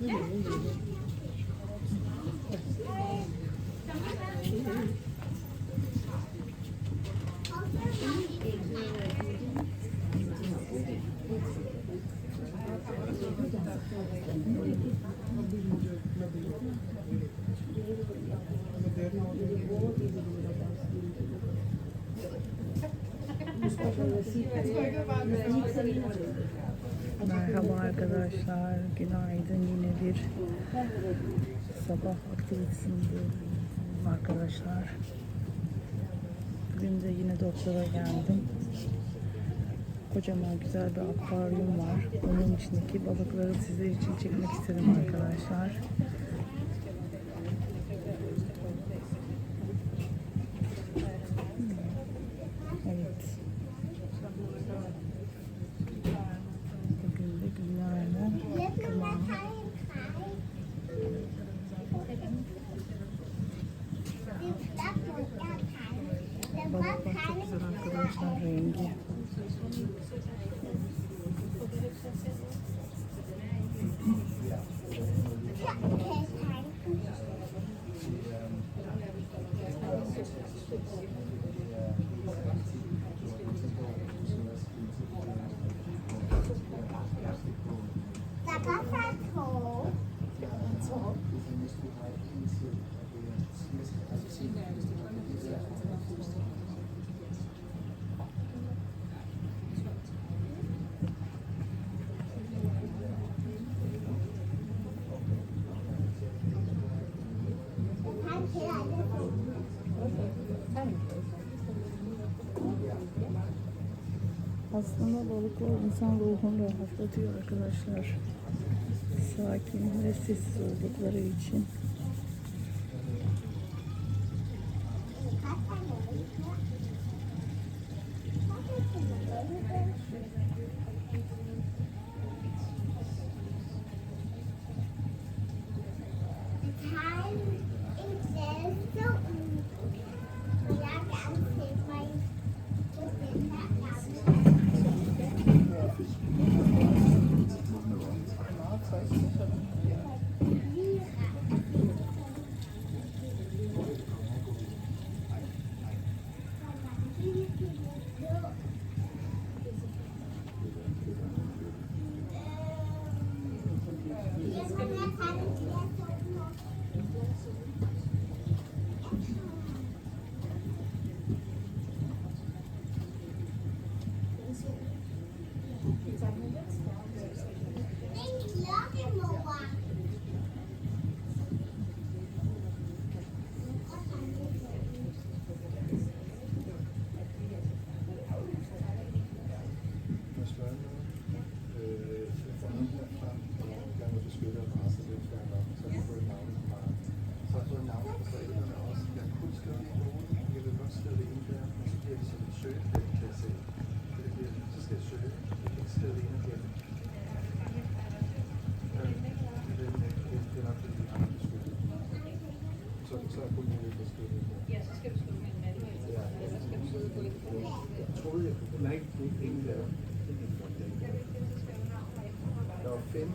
That's going to go about Merhaba arkadaşlar, günaydın. Yine bir sabah aktivitesinde arkadaşlar. Bugün de yine doktora geldim. Kocaman güzel bir akvaryum var. Onun içindeki balıkları sizler için çekmek istedim arkadaşlar. Balık bak çok güzel arkadaşlar rengi. Aslında balıklar insan ruhunu rahatlatıyor arkadaşlar. Sakin ve sessiz oldukları için. Så, så er kun for at skrive det. Ja, så skal du skrive med en manual, eller så skal du sidde på et Jeg troede, jeg kunne. Nej, det er ingen der. Der var fem.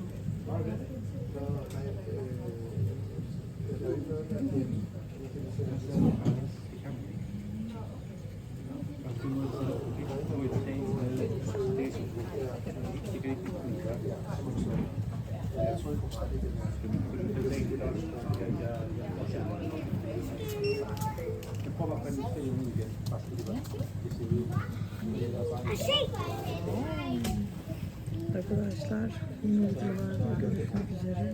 Var det? Der var, nej, øh, der er ikke noget der. Arkadaşlar yeni videolarda görüşmek üzere.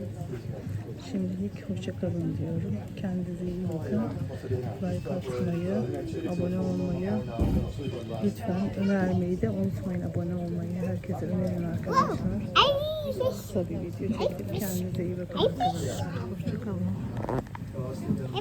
Şimdilik hoşça kalın diyorum. Kendinize iyi bakın. Like atmayı, abone olmayı, lütfen önermeyi de unutmayın abone olmayı. Herkese önerin arkadaşlar. Kısa bir video çektim. Kendinize iyi bakın arkadaşlar. Hoşça kalın.